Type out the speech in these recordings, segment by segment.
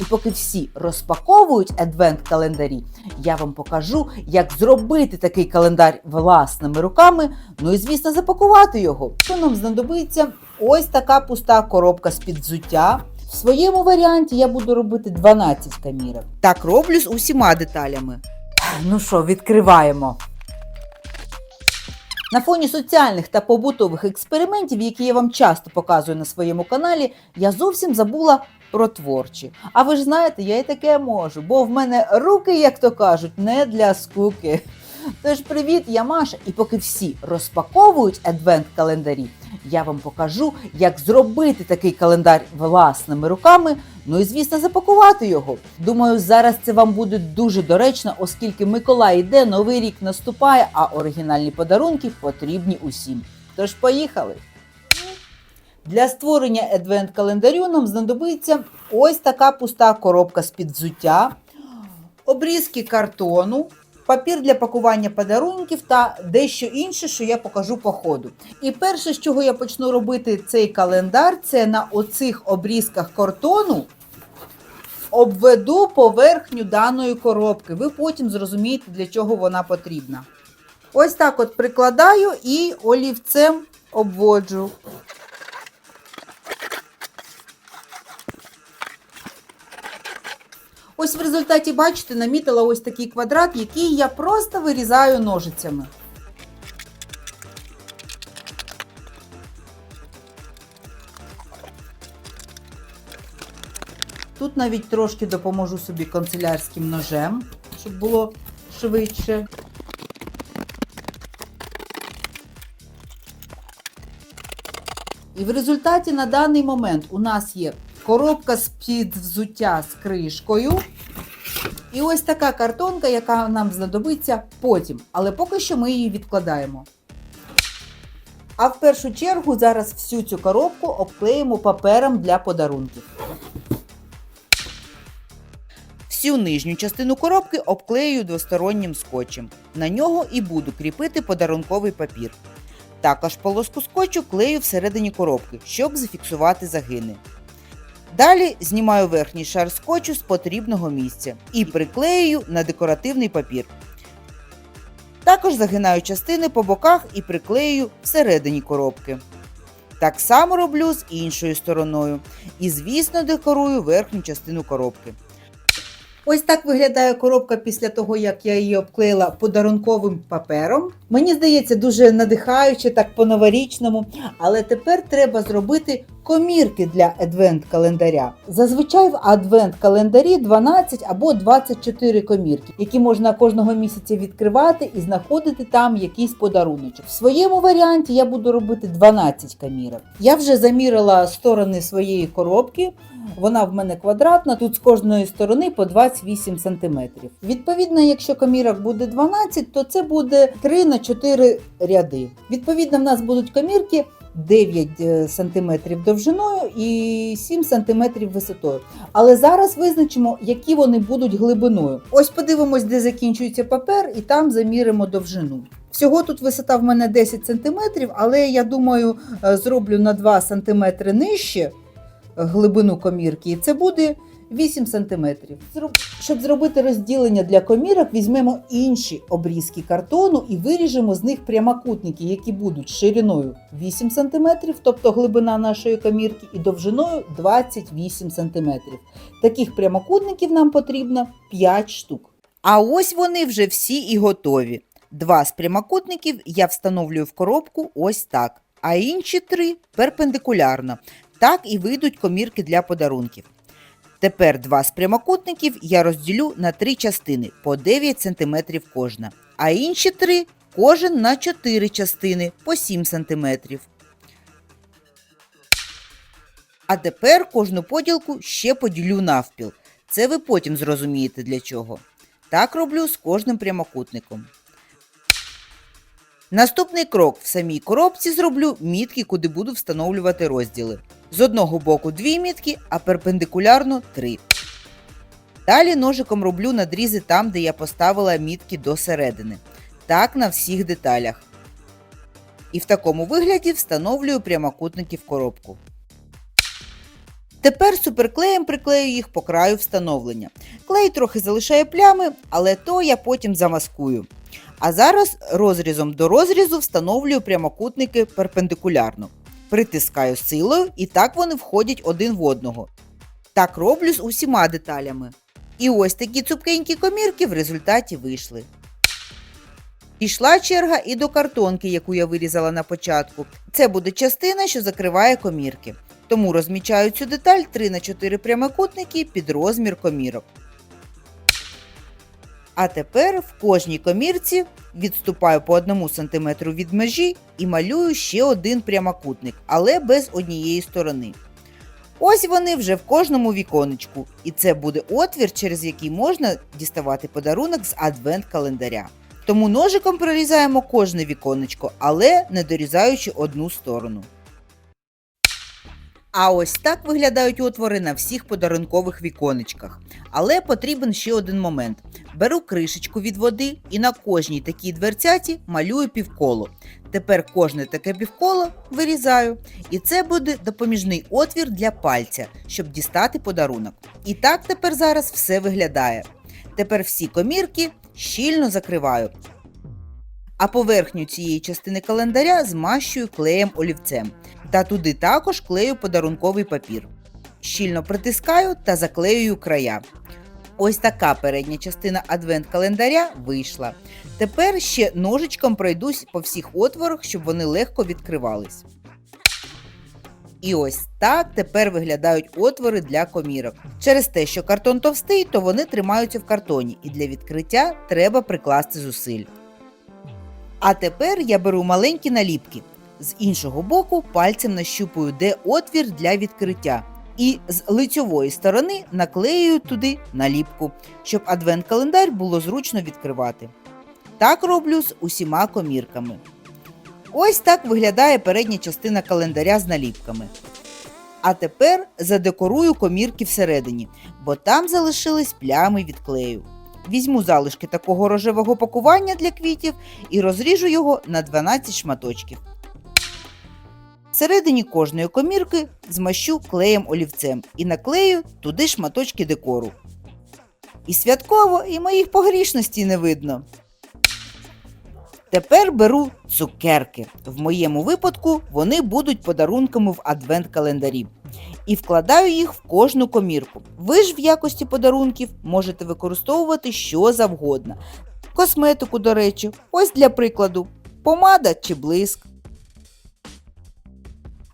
І поки всі розпаковують адвент-календарі, я вам покажу, як зробити такий календар власними руками. Ну і звісно, запакувати його. Що нам знадобиться? Ось така пуста коробка з-під взуття. В своєму варіанті я буду робити 12 камірок. Так роблю з усіма деталями. Ну що, відкриваємо. На фоні соціальних та побутових експериментів, які я вам часто показую на своєму каналі, я зовсім забула про творчі. А ви ж знаєте, я і таке можу, бо в мене руки, як то кажуть, не для скуки. Тож привіт, я Маша, і поки всі розпаковують адвент-календарі, я вам покажу, як зробити такий календар власними руками. Ну і звісно, запакувати його. Думаю, зараз це вам буде дуже доречно, оскільки Миколай йде, новий рік наступає, а оригінальні подарунки потрібні усім. Тож поїхали! Для створення адвент-календарю нам знадобиться ось така пуста коробка з-під взуття, обрізки картону, папір для пакування подарунків та дещо інше, що я покажу по ходу. І перше, з чого я почну робити цей календар, це на оцих обрізках картону обведу поверхню даної коробки. Ви потім зрозумієте, для чого вона потрібна. Ось так от прикладаю і олівцем обводжу. Ось в результаті, бачите, намітила ось такий квадрат, який я просто вирізаю ножицями. Тут навіть трошки допоможу собі канцелярським ножем, щоб було швидше. І в результаті на даний момент у нас є коробка з-під взуття з кришкою. І ось така картонка, яка нам знадобиться потім. Але поки що ми її відкладаємо. А в першу чергу зараз всю цю коробку обклеїмо папером для подарунків. Всю нижню частину коробки обклею двостороннім скотчем. На нього і буду кріпити подарунковий папір. Також полоску скотчу клею всередині коробки, щоб зафіксувати загини. Далі знімаю верхній шар скотчу з потрібного місця і приклею на декоративний папір. Також загинаю частини по боках і приклею всередині коробки. Так само роблю з іншою стороною. І, звісно, декорую верхню частину коробки. Ось так виглядає коробка після того, як я її обклеїла подарунковим папером. Мені здається, дуже надихаюче, так по-новорічному. Але тепер треба зробити комірки для адвент-календаря. Зазвичай в адвент-календарі 12 або 24 комірки, які можна кожного місяця відкривати і знаходити там якийсь подаруночок. В своєму варіанті я буду робити 12 комірок. Я вже замірила сторони своєї коробки. Вона в мене квадратна, тут з кожної сторони по 28 см. Відповідно, якщо комірок буде 12, то це буде 3 на 4 ряди. Відповідно, в нас будуть комірки 9 см довжиною і 7 см висотою. Але зараз визначимо, які вони будуть глибиною. Ось подивимось, де закінчується папер, і там заміримо довжину. Всього тут висота в мене 10 см, але я думаю, е, зроблю на 2 см нижче глибину комірки, і це буде 8 см. Щоб зробити розділення для комірок, візьмемо інші обрізки картону і виріжемо з них прямокутники, які будуть шириною 8 см, тобто глибина нашої комірки, і довжиною 28 см. Таких прямокутників нам потрібно 5 штук. А ось вони вже всі і готові. Два з прямокутників я встановлюю в коробку ось так, а інші три перпендикулярно. Так і вийдуть комірки для подарунків. Тепер два з прямокутників я розділю на три частини по 9 см кожна, а інші три кожен на 4 частини по 7 см. А тепер кожну поділку ще поділю навпіл. Це ви потім зрозумієте для чого. Так роблю з кожним прямокутником. Наступний крок в самій коробці зроблю мітки, куди буду встановлювати розділи. З одного боку дві мітки, а перпендикулярно три. Далі ножиком роблю надрізи там, де я поставила мітки до середини. Так на всіх деталях. І в такому вигляді встановлюю прямокутники в коробку. Тепер суперклеєм приклею їх по краю встановлення. Клей трохи залишає плями, але то я потім замаскую. А зараз розрізом до розрізу встановлюю прямокутники перпендикулярно. Притискаю силою, і так вони входять один в одного. Так роблю з усіма деталями. І ось такі цупкенькі комірки в результаті вийшли. Пішла черга і до картонки, яку я вирізала на початку. Це буде частина, що закриває комірки. Тому розмічаю цю деталь 3 на 4 прямокутники під розмір комірок. А тепер в кожній комірці відступаю по 1 см від межі і малюю ще один прямокутник, але без однієї сторони. Ось вони вже в кожному віконечку, і це буде отвір, через який можна діставати подарунок з адвент-календаря. Тому ножиком прорізаємо кожне віконечко, але не дорізаючи одну сторону. А ось так виглядають отвори на всіх подарункових віконечках. Але потрібен ще один момент. Беру кришечку від води і на кожній такій дверцяті малюю півколо. Тепер кожне таке півколо вирізаю. І це буде допоміжний отвір для пальця, щоб дістати подарунок. І так тепер зараз все виглядає. Тепер всі комірки щільно закриваю. А поверхню цієї частини календаря змащую клеєм олівцем. Та туди також клею подарунковий папір. Щільно притискаю та заклеюю края. Ось така передня частина адвент-календаря вийшла. Тепер ще ножичком пройдусь по всіх отворах, щоб вони легко відкривались. І ось так тепер виглядають отвори для комірок. Через те, що картон товстий, то вони тримаються в картоні, і для відкриття треба прикласти зусиль. А тепер я беру маленькі наліпки. З іншого боку пальцем нащупую, де отвір для відкриття. І з лицьової сторони наклеюю туди наліпку, щоб адвент-календар було зручно відкривати. Так роблю з усіма комірками. Ось так виглядає передня частина календаря з наліпками. А тепер задекорую комірки всередині, бо там залишились плями від клею. Візьму залишки такого рожевого пакування для квітів і розріжу його на 12 шматочків. Всередині кожної комірки змащу клеєм олівцем і наклею туди шматочки декору. І святково, і моїх погрішностей не видно. Тепер беру цукерки. В моєму випадку вони будуть подарунками в адвент-календарі. І вкладаю їх в кожну комірку. Ви ж в якості подарунків можете використовувати що завгодно. Косметику, до речі, ось для прикладу: помада чи блиск.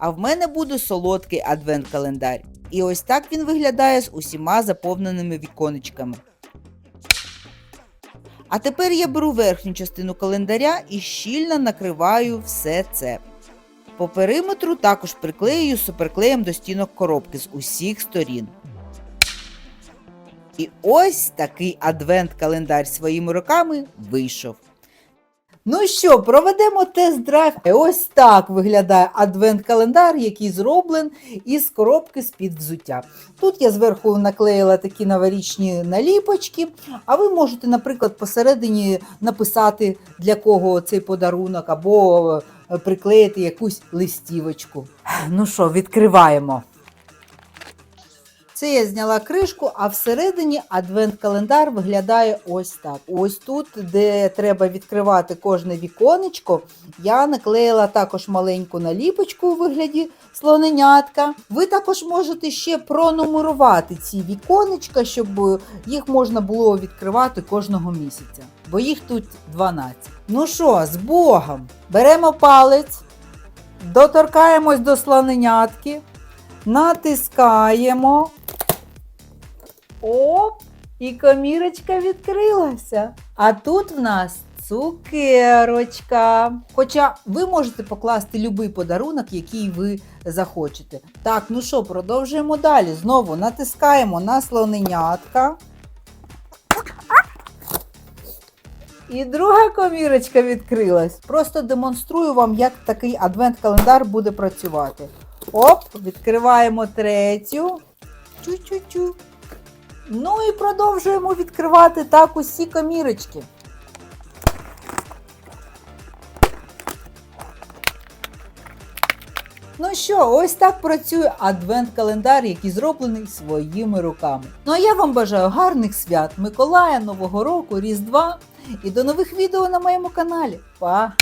А в мене буде солодкий адвент-календар. І ось так він виглядає з усіма заповненими віконечками. А тепер я беру верхню частину календаря і щільно накриваю все це. По периметру також приклею суперклеєм до стінок коробки з усіх сторін. І ось такий адвент-календар своїми руками вийшов. Ну що, проведемо тест-драйв. Ось так виглядає адвент-календар, який зроблен із коробки з-під взуття. Тут я зверху наклеїла такі новорічні наліпочки, а ви можете, наприклад, посередині написати, для кого цей подарунок, або е, приклеїти якусь листівочку. Ну що, відкриваємо. Це я зняла кришку, а всередині адвент-календар виглядає ось так. Ось тут, де треба відкривати кожне віконечко, я наклеїла також маленьку наліпочку у вигляді слоненятка. Ви також можете ще пронумерувати ці віконечка, щоб їх можна було відкривати кожного місяця, бо їх тут 12. Ну що, з Богом! Беремо палець, доторкаємось до слоненятки, натискаємо. Оп! І комірочка відкрилася. А тут в нас цукерочка. Хоча ви можете покласти будь-який подарунок, який ви захочете. Так, ну що, продовжуємо далі. Знову натискаємо на слоненятка. І друга комірочка відкрилась. Просто демонструю вам, як такий адвент-календар буде працювати. Оп, відкриваємо третю. Чу-чу-чу. Ну і продовжуємо відкривати так усі комірочки. Ну що, ось так працює адвент-календар, який зроблений своїми руками. Ну а я вам бажаю гарних свят Миколая, Нового року, Різдва і до нових відео на моєму каналі. Па!